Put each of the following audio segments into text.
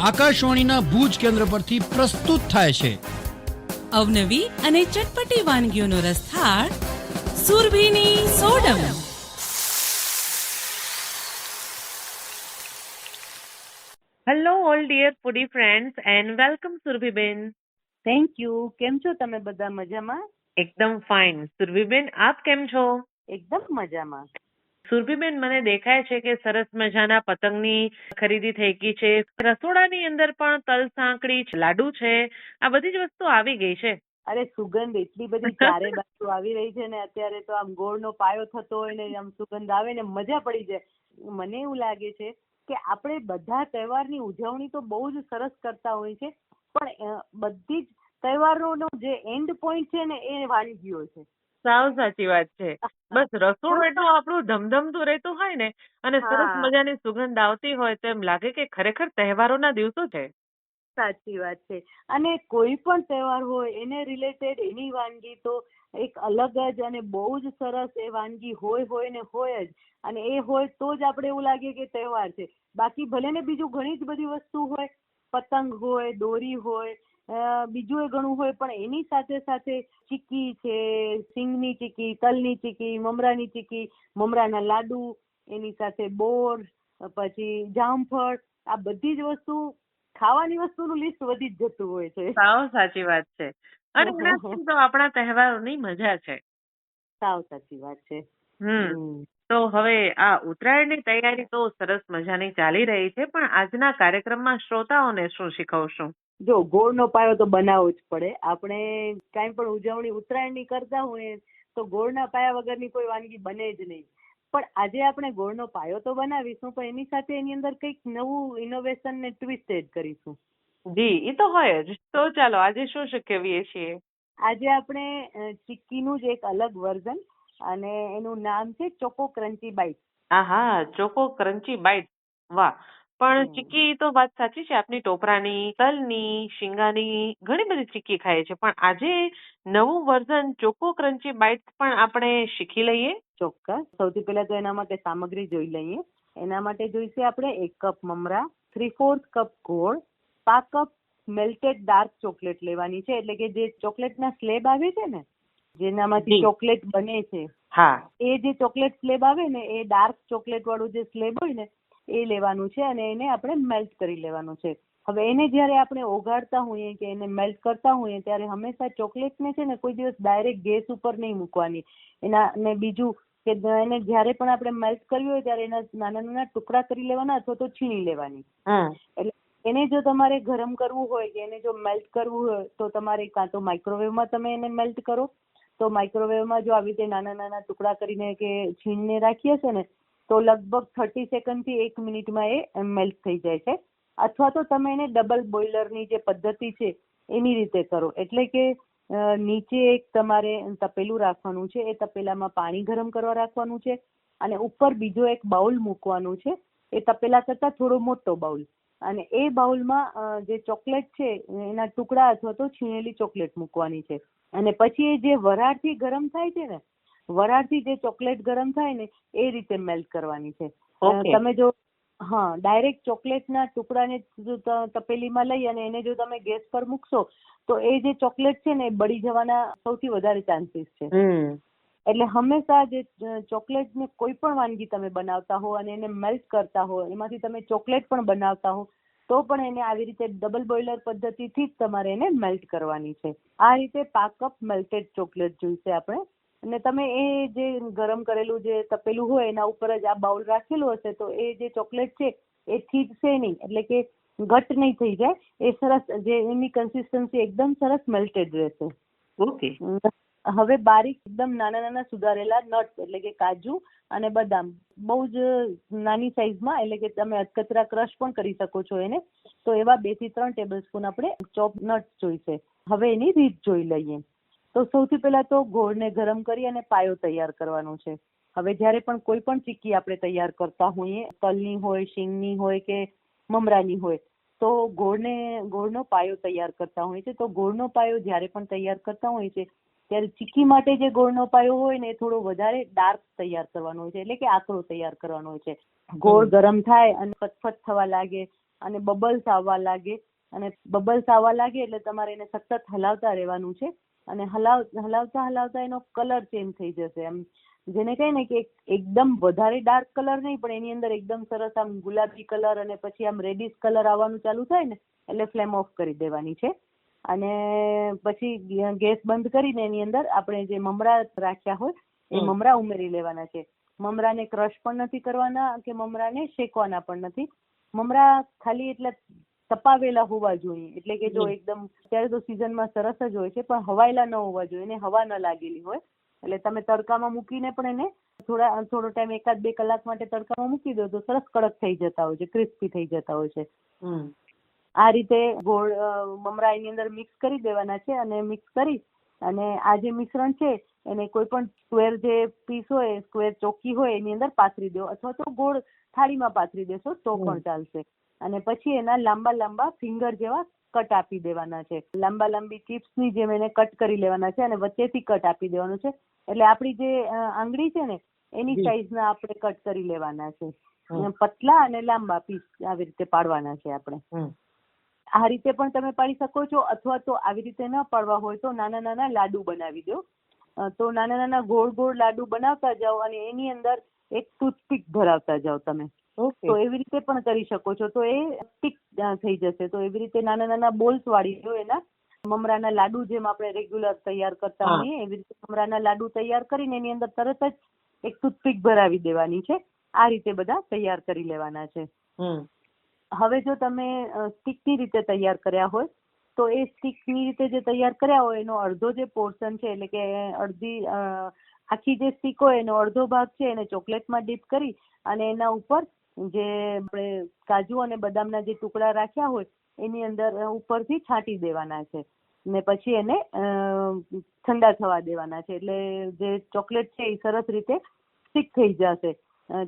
આકાશવાણીના ભુજ કેન્દ્ર પરથી પ્રસ્તુત થાય છે. અવનવી અને ચટપટી વાનગીઓનો રસથાળ સુરભીની સોડમ. Hello all dear foodie friends and welcome સુરભીબેન thank you કેમ છો તમે બધા મજામાં? એકદમ ફાઇન સુરભીબેન આપ કેમ છો? એકદમ મજામાં. સુરભીબેન, મને દેખાય છે કે સરસ મજાના પતંગની ખરીદી થઈ ગઈ છે. રસોડાની અંદર પણ તલ સાંકળી લાડુ છે, આ બધી જ વસ્તુ આવી ગઈ છે. અરે, સુગંધ એટલી બધી ચારે બાજુ આવી રહી છે ને, અત્યારે તો આમ ગોળનો પાયો થતો હોય ને, આમ સુગંધ આવે ને, મજા પડી જાય. મને એવું લાગે છે કે આપણે બધા તહેવારની ઉજવણી તો બહુ જ સરસ કરતા હોય છે, પણ બધી જ તહેવારોનો જે એન્ડ પોઈન્ટ છે ને, એ વાનગીઓ છે. સાવ સાચી વાત છે. બસ રસોડું એટલું આપણું ધમધમતું રહેતું હોય ને અને સરસ મજાની સુગંધ આવતી હોય તો એમ લાગે કે ખરેખર તહેવારોના દિવસો છે. સાચી વાત છે. અને કોઈ પણ તહેવાર હોય એને રિલેટેડ એની વાનગી તો એક અલગ જ અને બહુ જ સરસ એ વાનગી હોય હોય ને હોય જ. અને એ હોય તો જ આપણે એવું લાગે કે તહેવાર છે. બાકી ભલે ને બીજું ઘણી જ બધી વસ્તુ હોય પતંગ હોય દોરી હોય બીજું એ ઘણું હોય પણ એની સાથે સાથે ચીક્કી છે સિંગની ચીક્કી તલની ચીક્કી મમરાની ચીક્કી મમરાના લાડુ એની સાથે બોર પછી જામફળ આ બધી જ વસ્તુ ખાવાની વસ્તુનું લિસ્ટ વધી જ જતું હોય છે. સાવ સાચી વાત છે. અને એનાથી તો આપણા તહેવારોની મજા છે. સાવ સાચી વાત છે. હમ. હમ. તો હવે આ ઉત્તરાયણની તૈયારી તો સરસ મજાની ચાલી રહી છે પણ આજના કાર્યક્રમમાં શ્રોતાઓને શું શીખવશું? જો ગોળનો પાયો તો બનાવવો જ પડે. આપણે કાંઈ પણ ઉજવણી ઉત્તરાયણની કરતા હોઈએ તો ગોળના પાયા વગરની કોઈ વાનગી બને જ નહીં. પણ આજે આપણે ગોળનો પાયો તો બનાવીશું પણ એની સાથે એની અંદર કંઈક નવું ઇનોવેશન ને ટ્વિસ્ટ એડ કરીશું. જી એ તો હોય જ. તો ચાલો આજે શું શીખવીએ છીએ? આજે આપણે ચીક્કીનું જ એક અલગ વર્ઝન અને એનું નામ છે ચોકો ક્રન્ચી બાઇટ આહા ચોકો ક્રન્ચી બાઇટ વાહ. પણ. ચીક્કી તો વાત સાચી છે આપની ટોપરાની તલની શીંગાની ઘણી બધી ચીક્કી ખાઈએ છે પણ આજે નવું વર્ઝન ચોકો ક્રન્ચી બાઇટ પણ આપણે શીખી લઈએ. ચોક્કસ. સૌથી પહેલા તો એના માટે સામગ્રી જોઈ લઈએ. એના માટે જોઈશે આપણે એક કપ મમરા થ્રી ફોર્થ કપ ગોળ પાંચ કપ મેલ્ટેડ ડાર્ક ચોકલેટ લેવાની છે એટલે કે જે ચોકલેટના સ્લેબ આવે છે ને જેનામાંથી ચોકલેટ બને છે. હા. એ જે ચોકલેટ સ્લેબ આવે ને એ ડાર્ક ચોકલેટ વાળું જે સ્લેબ હોય ને એ લેવાનું છે અને એને આપણે મેલ્ટ કરી લેવાનું છે. હવે એને જ્યારે આપણે ઓગાળતા હોઈએ કે એને મેલ્ટ કરતા હોઈએ ત્યારે હંમેશા ચોકલેટને છે ને કોઈ દિવસ ડાયરેક્ટ ગેસ ઉપર નહીં મૂકવાની. એના ને બીજું કે એને જ્યારે પણ આપણે મેલ્ટ કરવી હોય ત્યારે એના નાના નાના ટુકડા કરી લેવાના અથવા તો છીણી લેવાની. એટલે એને જો તમારે ગરમ કરવું હોય કે એને જો મેલ્ટ કરવું હોય તો તમારે કાં તો માઇક્રોવેવમાં તમે એને મેલ્ટ કરો. તો માઇક્રોવેવમાં જો આવી રીતે નાના નાના ટુકડા કરીને કે છીણીને રાખીએ છે ને તો લગભગ થર્ટી સેકન્ડથી એક મિનિટમાં એ મેલ્ટ થઈ જાય છે. અથવા તો તમે એને ડબલ બોઇલરની જે પદ્ધતિ છે, એની રીતે કરો. એટલે કે નીચે એક તમારે તપેલું રાખવાનું છે, એ તપેલામાં પાણી ગરમ કરવા રાખવાનું છે અને ઉપર બીજો એક બાઉલ મૂકવાનું છે, એ તપેલા કરતાં થોડો મોટો બાઉલ. અને એ બાઉલમાં જે ચોકલેટ છે, એના ટુકડા અથવા તો છીણેલી ચોકલેટ મૂકવાની છે. અને પછી એ જે વરાળથી ગરમ થાય છે ને વરાળથી જે ચોકલેટ ગરમ થાય ને એ રીતે મેલ્ટ કરવાની છે. તમે જો હા ડાયરેક્ટ ચોકલેટના ટુકડાને તપેલીમાં લઈ અને એને જો તમે ગેસ પર મૂકશો તો એ જે ચોકલેટ છે ને એ બળી જવાના સૌથી વધારે ચાન્સીસ છે. એટલે હંમેશા જે ચોકલેટ ને કોઈ પણ વાનગી તમે બનાવતા હો અને એને મેલ્ટ કરતા હો એમાંથી તમે ચોકલેટ પણ બનાવતા હો તો પણ એને આવી રીતે ડબલ બોઇલર પદ્ધતિથી જ તમારે એને મેલ્ટ કરવાની છે. આ રીતે પાક કપ મેલ્ટેડ ચોકલેટ જોઈશે આપણે. અને તમે એ જે ગરમ કરેલું જે તપેલું હોય એના ઉપર જ આ બાઉલ રાખેલું હશે તો એ જે ચોકલેટ છે એ થીજશે નહીં. એટલે કે ઘટ નહીં થઈ જાય. એ સરસ જે એની કન્સિસ્ટન્સી એકદમ સરસ મેલ્ટેડ રહેશે. ઓકે. હવે બારીક એકદમ નાના નાના સુધારેલા નટ્સ એટલે કે કાજુ અને બદામ. બહુ જ નાની સાઈઝમાં એટલે કે તમે અધકચરા ક્રશ પણ કરી શકો છો એને. તો એવા બેથી ત્રણ ટેબલ સ્પૂન આપણે ચોપ નટ્સ જોઈશે. હવે એની રીત જોઈ લઈએ. તો સૌથી પહેલા તો ગોળને ગરમ કરી અને પાયો તૈયાર કરવાનો છે. હવે જ્યારે પણ કોઈ પણ ચીક્કી આપણે તૈયાર કરતા હોઈએ તલની હોય શીંગની હોય કે મમરાની હોય તો ગોળને ગોળનો પાયો તૈયાર કરતા હોય છે તો ગોળનો પાયો જ્યારે પણ તૈયાર કરતા હોય છે ત્યારે ચીક્કી માટે જે ગોળનો પાયો હોય ને એ થોડો વધારે ડાર્ક તૈયાર કરવાનો હોય છે એટલે કે આકરો તૈયાર કરવાનો હોય છે. ગોળ ગરમ થાય અને ફટફટ થવા લાગે અને બબલ્સ આવવા લાગે અને બબલ્સ આવવા લાગે એટલે તમારે એને સતત હલાવતા રહેવાનું છે. અને હલાવ હલાવતા હલાવતા એનો કલર ચેન્જ થઈ જશે. એમ જેને કહે ને કે એકદમ વધારે ડાર્ક કલર નહીં પણ એની અંદર એકદમ સરસ આમ ગુલાબી કલર અને પછી આમ રેડિશ કલર આવવાનું ચાલુ થાય ને એટલે ફ્લેમ ઓફ કરી દેવાની છે. અને પછી ગેસ બંધ કરીને એની અંદર આપણે જે મમરા રાખ્યા હોય એ મમરા ઉમેરી લેવાના છે. મમરાને ક્રશ પણ નથી કરવાના કે મમરાને શેકવાના પણ નથી. મમરા ખાલી એટલા તપાવેલા હોવા જોઈએ. એટલે કે જો એકદમ અત્યારે તો સિઝનમાં સરસ જ હોય છે પણ હવાયેલા ન હોવા જોઈએ એને હવા ન લાગેલી હોય. એટલે તમે તડકામાં મૂકીને પણ એને થોડા થોડો ટાઈમ એકાદ બે કલાક માટે તડકામાં મૂકી દો તો સરસ કડક થઈ જતા હોય છે ક્રિસ્પી થઈ જતા હોય છે. આ રીતે ગોળ મમરા એની અંદર મિક્સ કરી દેવાના છે અને મિક્સ કરી અને આ જે મિશ્રણ છે એને કોઈ પણ સ્ક્વેર જે પીસ હોય સ્ક્વેર ચોકી હોય એની અંદર પાથરી દો અથવા તો ગોળ થાળીમાં પાથરી દેશો તો પણ ચાલશે. અને પછી એના લાંબા લાંબા ફિંગર જેવા કટ આપી દેવાના છે. લાંબા લાંબી ચિપ્સની જેમ એને કટ કરી લેવાના છે અને વચ્ચેથી કટ આપી દેવાનું છે. એટલે આપણી જે આંગળી છે ને એની. સાઈઝના આપણે કટ કરી લેવાના છે. પતલા અને લાંબા પીસ આવી રીતે પાડવાના છે આપણે. આ રીતે પણ તમે પાડી શકો છો અથવા તો આવી રીતે ન પાડવા હોય તો નાના નાના લાડુ બનાવી દો. તો નાના નાના ગોળ ગોળ લાડુ બનાવતા જાઓ અને એની અંદર એક ટૂથપીક ભરાવતા જાઓ તમે. તો એવી રીતે પણ કરી શકો છો. તો એ સ્ટીક થઈ જશે. તો એવી રીતે નાના નાના બોલ્સ વાળી લો એના. મમરાના લાડુ જેમ આપણે રેગ્યુલર તૈયાર કરતા હોઈએ એવી રીતે મમરાના લાડુ તૈયાર કરીને એની અંદર તરત જ એક ટૂથપીક ભરાવી દેવાની છે. આ રીતે બધા તૈયાર કરી લેવાના છે. હમ. હવે જો તમે સ્ટીકની રીતે તૈયાર કર્યા હોય તો એ સ્ટીકની રીતે જે તૈયાર કર્યા હોય એનો અડધો જે પોર્શન છે એટલે કે અડધી આખી જે સ્ટીક હોય એનો અડધો ભાગ છે એને ચોકલેટમાં ડીપ કરી અને એના ઉપર જે આપણે કાજુ અને બદામના જે ટુકડા રાખ્યા હોય, એની અંદર ઉપરથી છાંટી દેવાના છે. ને પછી એને ઠંડા થવા દેવાના છે. એટલે જે ચોકલેટ છે એ સરસ રીતે સ્ટીક થઈ જશે.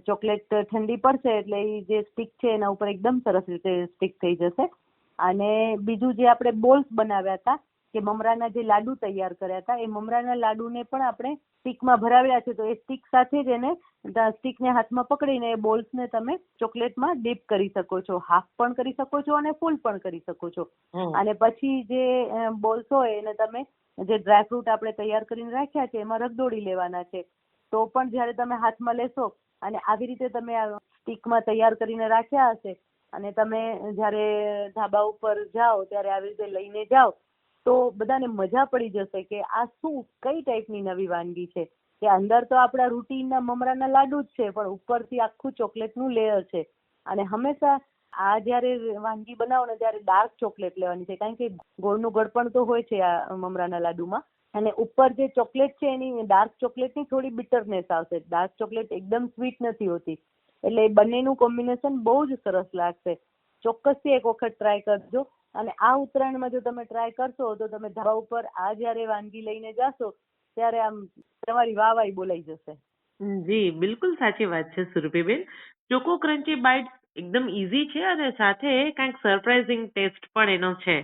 ચોકલેટ ઠંડી પડશે એટલે એ જે સ્ટીક છે એના ઉપર એકદમ સરસ રીતે સ્ટીક થઈ જશે. અને બીજું જે આપણે બોલ્સ બનાવ્યા હતા કે મમરાના જે લાડુ તૈયાર કર્યા હતા એ મમરાના લાડુને પણ આપણે સ્ટીકમાં ભરાવ્યા છે. તો એ સ્ટીક સાથે જ એને સ્ટીકને હાથમાં પકડીને એ બોલ્સને તમે ચોકલેટમાં ડીપ કરી શકો છો. હાફ પણ કરી શકો છો અને ફૂલ પણ કરી શકો છો. અને પછી જે બોલ્સ હોય એને તમે જે ડ્રાયફ્રૂટ આપણે તૈયાર કરીને રાખ્યા છે એમાં રગદોડી લેવાના છે. તો પણ જ્યારે તમે હાથમાં લેશો અને આવી રીતે તમે સ્ટીકમાં તૈયાર કરીને રાખ્યા હશે અને તમે જ્યારે ધાબા ઉપર જાઓ ત્યારે આવી રીતે લઈને જાઓ તો બધાને મજા પડી જશે કે આ શું, કઈ ટાઈપની નવી વાનગી છે? કે અંદર તો આપણા રૂટીનના મમરાના લાડુ જ છે, પણ ઉપરથી આખું ચોકલેટનું લેયર છે. અને હંમેશા આ જ્યારે વાનગી બનાવો ને ત્યારે ડાર્ક ચોકલેટ લેવાની છે. કારણ કે ગોળનું ગળપણ તો હોય છે આ મમરાના લાડુમાં. અને ઉપર જે ચોકલેટ છે એની ડાર્ક ચોકલેટની થોડી બિટરનેસ આવશે. ડાર્ક ચોકલેટ એકદમ સ્વીટ નથી હોતી. એટલે એ બંનેનું કોમ્બિનેશન બહુ જ સરસ લાગશે. ચોક્કસથી એક વખત ટ્રાય કરજો. અને આ ઉત્તરાયણમાં જો તમે ટ્રાય કરશો તો તમે ધાબા ઉપર આ જ્યારે વાનગી લઈને જાશો ત્યારે આમ તમારી વાવાઈ બોલાઈ જશે. જી બિલકુલ સાચી વાત છે સુરભીબેન. ચોકો ક્રન્ચી બાઇટ્સ એકદમ ઈઝી છે અને સાથે કંઈક સરપ્રાઇઝિંગ ટેસ્ટ પણ એનો છે.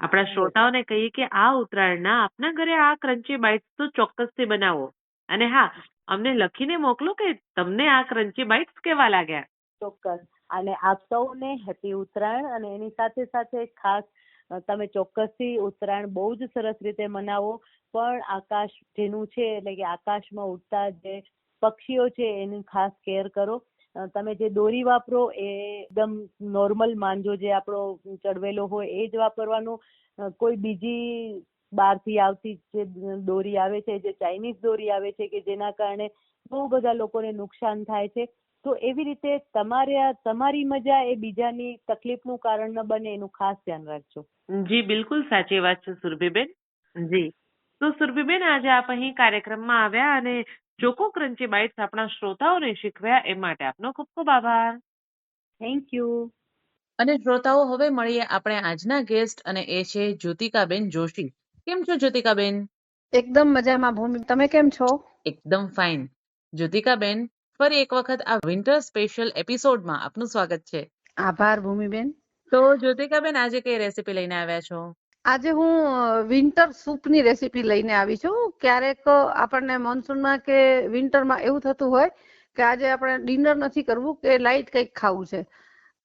આપણા શ્રોતાઓને કહીએ કે આ ઉત્તરાયણના આપના ઘરે આ ક્રન્ચી બાઇટ્સ તો ચોક્કસથી બનાવો. અને હા અમને લખીને મોકલો કે તમને આ ક્રન્ચી બાઇટ્સ કેવા લાગ્યા. ચોક્કસ. અને આપ સૌને હેપી ઉત્તરાયણ અને એની સાથે સાથે ખાસ તમે ચોક્કસથી ઉત્તરાયણ બહુ જ સરસ રીતે મનાવો. પણ આકાશ જેનું છે એટલે કે આકાશમાં ઉડતા જે પક્ષીઓ છે એની ખાસ કેર કરો. તમે જે દોરી વાપરો એ એકદમ નોર્મલ માંજો જે આપણો ચડવેલો હોય એ જ વાપરવાનું. કોઈ બીજી બહારથી આવતી જે દોરી આવે છે, જે ચાઇનીઝ દોરી આવે છે કે જેના કારણે બહુ બધા લોકોને નુકસાન થાય છે. તો એવી રીતે તમારે તમારી મજા એ બીજાની તકલીફનું કારણ ન બને એનું ખાસ ધ્યાન રાખજો. જી બિલકુલ સાચી વાત છે સુરભીબેન. જી. તો સુરભીબેન આજે આપ અહીં કાર્યક્રમમાં આવ્યા અને ચોકો ક્રંચી બાઇટ્સ આપણા શ્રોતાઓને શીખવ્યા એ માટે આપનો ખૂબ ખૂબ આભાર. થેન્ક યુ અને શ્રોતાઓ હવે મળીએ આપણે આજના ગેસ્ટ અને એ છે જ્યોતિકાબેન જોશી. કેમ છો જ્યોતિકાબેન? એકદમ મજામાં ભૂમિ તમે કેમ છો? એકદમ ફાઇન. જ્યોતિકાબેન ફરી એક વખત આ વિન્ટર સ્પેશિયલ એપિસોડમાં આપનું સ્વાગત છે. આભાર ભૂમિબેન. તો જ્યોતિકાબેન આજે કઈ રેસીપી લઈને આવ્યા છો? આજે હું વિન્ટર સૂપની રેસીપી લઈને આવી છું. ક્યારેક આપણને મોન્સૂનમાં કે વિન્ટરમાં એવું થતું હોય કે આજે આપણે ડિનર નથી કરવું કે લાઈટ કંઈક ખાવું છે.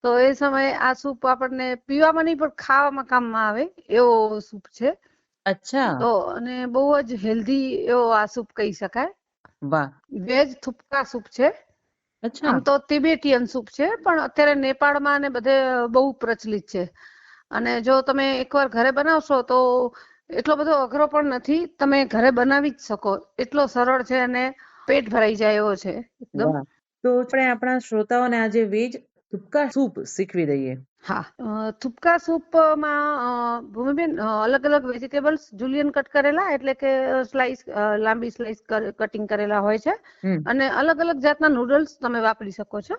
તો એ સમયે આ સૂપ આપણને પીવામાં નહીં પણ ખાવામાં કામમાં આવે એવો સૂપ છે. અચ્છા. તો અને બહુ જ હેલ્ધી એવો આ સૂપ કહી શકાય. વાહ. વેજ થુપકા સૂપ છે. અચ્છા. આમ તો તિબેટિયન સૂપ છે પણ અત્યારે નેપાળમાં ને બધે બહુ પ્રચલિત છે. અને જો તમે એકવાર ઘરે બનાવશો તો એટલો બધો અઘરો પણ નથી તમે ઘરે બનાવી જ શકો. એટલો સરળ છે અને પેટ ભરાઈ જાય એવો છે. એકદમ. તો આપણે આપણા શ્રોતાઓને આજે વેજ થુપકા સૂપ શીખવી દઈએ. હા. થૂપકા સૂપમાં ભૂમિબેન અલગ અલગ વેજીટેબલ્સ જુલિયન કટ કરેલા એટલે કે સ્લાઇસ લાંબી સ્લાઇસ કટિંગ કરેલા હોય છે. અને અલગ અલગ જાતના નૂડલ્સ તમે વાપરી શકો છો.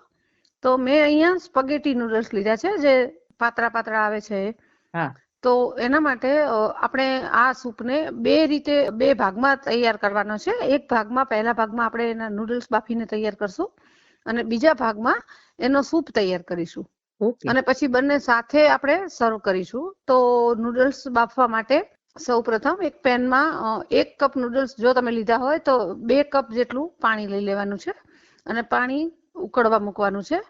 તો મેં અહીંયા સ્પગેટી નૂડલ્સ લીધા છે જે પાતળા પાતળા આવે છે તો એના માટે આપણે આ સૂપને બે રીતે બે ભાગમાં તૈયાર કરવાનો છે. એક ભાગમાં પહેલા ભાગમાં આપણે એના નૂડલ્સ બાફીને તૈયાર કરશું અને બીજા ભાગમાં એનો સૂપ તૈયાર કરીશું. અને પછી બંને સાથે આપણે સર્વ કરીશું. તો નૂડલ્સ બાફવા માટે સૌપ્રથમ એક પેનમાં એક કપ નૂડલ્સ જો તમે લીધા હોય તો બે કપ જેટલું પાણી લઈ લેવાનું છે અને પાણી ઉકળવા મૂકવાનું છે.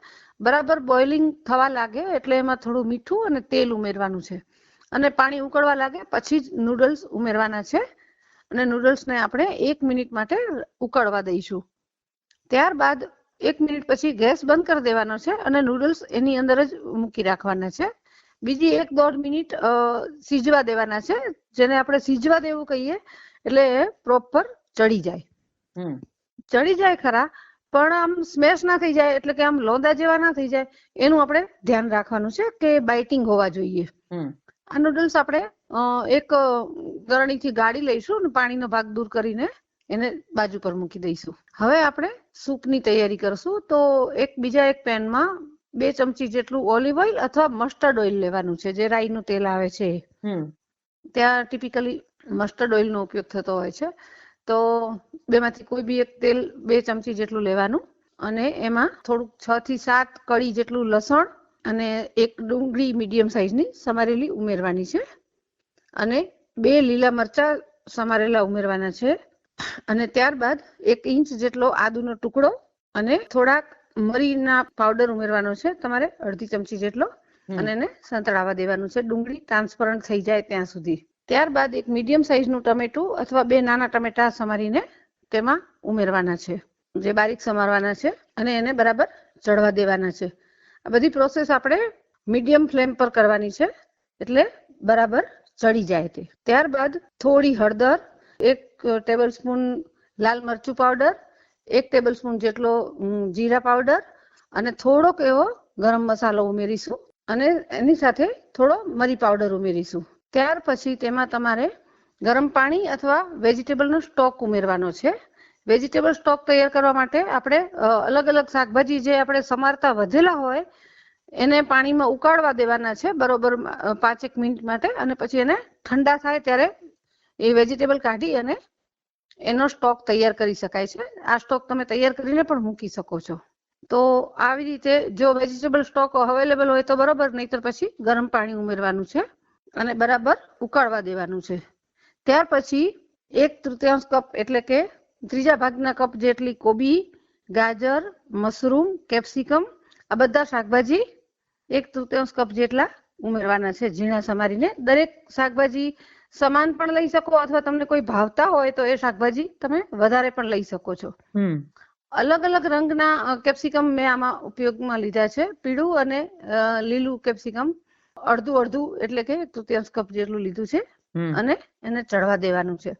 બરાબર બોઇલિંગ થવા લાગે એટલે એમાં થોડું મીઠું અને તેલ ઉમેરવાનું છે. અને પાણી ઉકળવા લાગે પછી જ નૂડલ્સ ઉમેરવાના છે. અને નૂડલ્સને આપણે એક મિનિટ માટે ઉકળવા દઈશું. ત્યારબાદ એક મિનિટ પછી ગેસ બંધ કરી દેવાનો છે અને નૂડલ્સ એની અંદર જ મૂકી રાખવાના છે. બીજી એક દોઢ મિનિટ સીજવા દેવાના છે જેને આપણે સીજવા દેવું કહીએ એટલે પ્રોપર ચડી જાય. ચડી જાય ખરા પણ આમ સ્મેશ ના થઈ જાય એટલે કે આમ લોંદા જેવા ના થઈ જાય એનું આપણે ધ્યાન રાખવાનું છે કે બાઇટિંગ હોવા જોઈએ. આ નૂડલ્સ આપણે એક ગરણી ગરણીથી ગાળી લઈશું અને પાણીનો ભાગ દૂર કરીને એને બાજુ પર મૂકી દઈશું. હવે આપણે સૂપની તૈયારી કરશું તો એક બીજા એક પેનમાં બે ચમચી જેટલું ઓલિવ ઓઇલ અથવા મસ્ટર્ડ ઓઇલ લેવાનું છે જે રાઈનું તેલ આવે છે. ત્યાં ટિપિકલી મસ્ટર્ડ ઓઇલનો ઉપયોગ થતો હોય છે. તો બેમાંથી કોઈ બી એક તેલ બે ચમચી જેટલું લેવાનું અને એમાં થોડુંક છ થી સાત કળી જેટલું લસણ અને એક ડુંગળી મીડિયમ સાઈઝની સમારેલી ઉમેરવાની છે. અને બે લીલા મરચા સમારેલા ઉમેરવાના છે. અને ત્યારબાદ એક ઇંચ જેટલો આદુનો ટુકડો અને થોડાક મરીના પાવડર ઉમેરવાનો છે. તમારે અડધી ચમચી જેટલો. અને એને સંતળાવા દેવાનું છે. ડુંગળી ટ્રાન્સપરન્ટ થઈ જાય ત્યાં સુધી. ત્યારબાદ એક મીડિયમ સાઈઝનું ટમેટું અથવા બે નાના ટમેટા સમારીને તેમાં ઉમેરવાના છે. જે બારીક સમારવાના છે અને એને બરાબર ચડવા દેવાના છે. આ બધી પ્રોસેસ આપણે મીડિયમ ફ્લેમ પર કરવાની છે. એટલે બરાબર ચડી જાય તે. ત્યારબાદ થોડી હળદર એક ટેબલ સ્પૂન લાલ મરચું પાવડર એક ટેબલ સ્પૂન જેટલો જીરા પાવડર અને થોડોક એવો ગરમ મસાલો ઉમેરીશું અને એની સાથે થોડો મરી પાવડર ઉમેરીશું. ત્યાર પછી તેમાં તમારે ગરમ પાણી અથવા વેજીટેબલનો સ્ટોક ઉમેરવાનો છે. વેજીટેબલ સ્ટોક તૈયાર કરવા માટે આપણે અલગ અલગ શાકભાજી જે આપણે સમારતા વધેલા હોય, એને પાણીમાં ઉકાળવા દેવાના છે બરોબર પાંચેક મિનિટ માટે અને પછી એને ઠંડા થાય ત્યારે એ વેજીટેબલ કાઢી અને એનો સ્ટોક તૈયાર કરી શકાય છે. આ સ્ટોક તમે તૈયાર કરીને પણ મૂકી શકો છો. તો આવી રીતે જો વેજીટેબલ સ્ટોક અવેલેબલ હોય તો બરાબર, નહીતર પછી ગરમ પાણી ઉમેરવાનું છે અને બરાબર ઉકાળવા દેવાનું છે. ત્યાર પછી એક તૃતીયાંશ કપ એટલે કે ત્રીજા ભાગના કપ જેટલી કોબી, ગાજર, મશરૂમ, કેપ્સિકમ, આ બધા શાકભાજી એક તૃતીયાંશ કપ જેટલા ઉમેરવાના છે. ઝીણા સમારીને દરેક શાકભાજી સમાન પણ લઈ શકો અથવા તમને કોઈ ભાવતા હોય તો એ શાકભાજી તમે વધારે પણ લઈ શકો છો. અલગ અલગ રંગના કેપ્સિકમ મેં આમાં ઉપયોગમાં લીધા છે. પીળું અને લીલું કેપ્સિકમ. અડધું અડધું એટલે કે તૃતીયાંશ કપ જેટલું લીધું છે. અને એને ચડવા દેવાનું છે.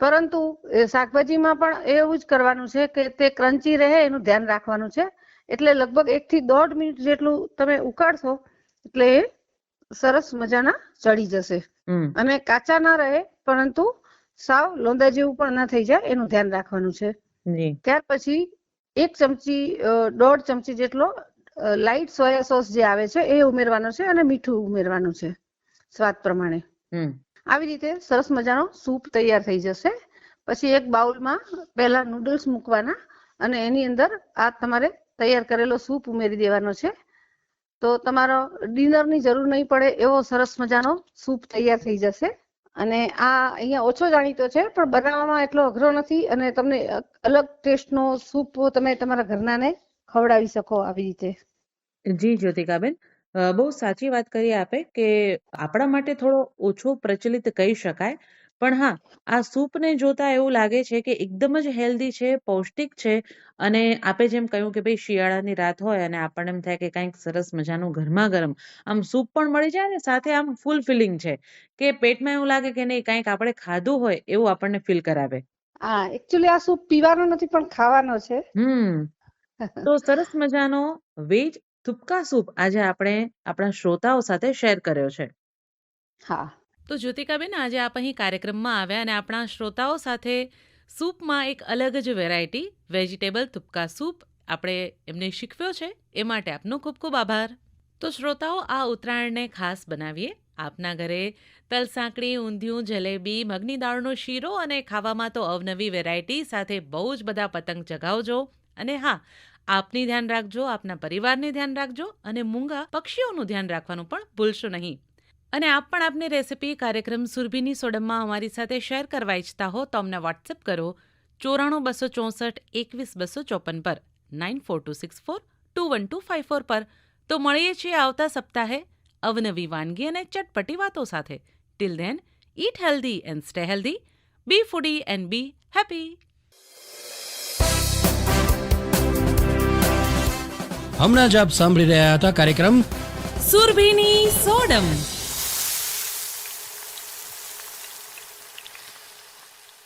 પરંતુ એ શાકભાજીમાં પણ એવું જ કરવાનું છે કે તે ક્રન્ચી રહે એનું ધ્યાન રાખવાનું છે. એટલે લગભગ એક થી દોઢ મિનિટ જેટલું તમે ઉકાળશો એટલે એ સરસ મજાના ચડી જશે. અને કાચા ના રહે પરંતુ સાવ લોંદા જેવું પણ ના થઈ જાય એનું ધ્યાન રાખવાનું છે. ત્યાર પછી એક ચમચી દોઢ ચમચી જેટલો લાઈટ સોયા સોસ જે આવે છે એ ઉમેરવાનો છે અને મીઠું ઉમેરવાનું છે સ્વાદ પ્રમાણે. આવી રીતે સરસ મજાનો સૂપ તૈયાર થઈ જશે. પછી એક બાઉલમાં પહેલા નૂડલ્સ મૂકવાના અને એની અંદર આ તમારે તૈયાર કરેલો સૂપ ઉમેરી દેવાનો છે. તો તમારો ડિનરની જરૂર નહીં પડે એવો સરસ મજાનો સૂપ તૈયાર થઈ જશે. અને આ અહીંયા ઓછો જાણીતો છે, પણ બનાવવામાં એટલો અઘરો નથી અને તમને અલગ ટેસ્ટનો સૂપ તમે તમારા ઘરનાને ખવડાવી શકો આવી રીતે. જી, જ્યોતિકાબેન. બહુ સાચી વાત કરી આપે કે આપણા માટે થોડો ઓછો પ્રચલિત કહી શકાય પણ હા આ સૂપને જોતા એવું લાગે છે કે એકદમ જ હેલ્ધી છે પૌષ્ટિક છે અને આપે જેમ કહ્યું કે ભાઈ શિયાળાની રાત હોય અને આપણને એમ થાય કે કંઈક સરસ મજાનું ગરમા ગરમ આમ સૂપ પણ મળી જાય ને સાથે આમ ફૂલ ફિલિંગ છે કે પેટમાં એવું લાગે કે નહીં કંઈક આપણે ખાધું હોય એવું આપણને ફીલ કરાવે. હા એકચ્યુઅલી આ સૂપ પીવાનો નથી પણ ખાવાનો છે. હમ. તો સરસ મજાનો વેજ થુપકા સૂપ આજે આપણે આપણા શ્રોતાઓ સાથે શેર કર્યો છે. હા. તો જ્યોતિકાબેન આજે આપ અહીં કાર્યક્રમમાં આવ્યા અને આપણા શ્રોતાઓ સાથે સૂપમાં એક અલગ જ વેરાયટી, વેજીટેબલ તુપકા સૂપ આપણે એમને શીખવ્યો છે. એ માટે આપનો ખૂબ ખૂબ આભાર. તો શ્રોતાઓ, આ ઉત્તરાયણને ખાસ બનાવીએ. આપના ઘરે તલ સાંકળી ઊંધિયું, જલેબી, મગની દાળનો શીરો અને ખાવામાં તો અવનવી વેરાયટી સાથે બહુ જ બધા પતંગ ચગાવજો. અને હા, આપની ધ્યાન રાખજો, આપના પરિવારને ધ્યાન રાખજો અને મૂંગા પક્ષીઓનું ધ્યાન રાખવાનું પણ ભૂલશો નહીં. અને આપ પણ આપની રેસિપી કાર્યક્રમ સુરભીની સોડમમાં અમારી સાથે શેર કરવા ઈચ્છતા હો તો અમને વોટ્સએપ કરો ચોરાણું બસો ચોસઠ એકવીસ બસો ચોપન પર nine four two six four two one two five four પર. તો મળીએ છીએ આવતા સપ્તાહે અવનવી વાનગી અને ચટપટી વાતો સાથે. Till then eat healthy and stay healthy be foodie and be happy હમણાં જ આપ સાંભળી રહ્યા હતા કાર્યક્રમ સુરભીની સોડમ.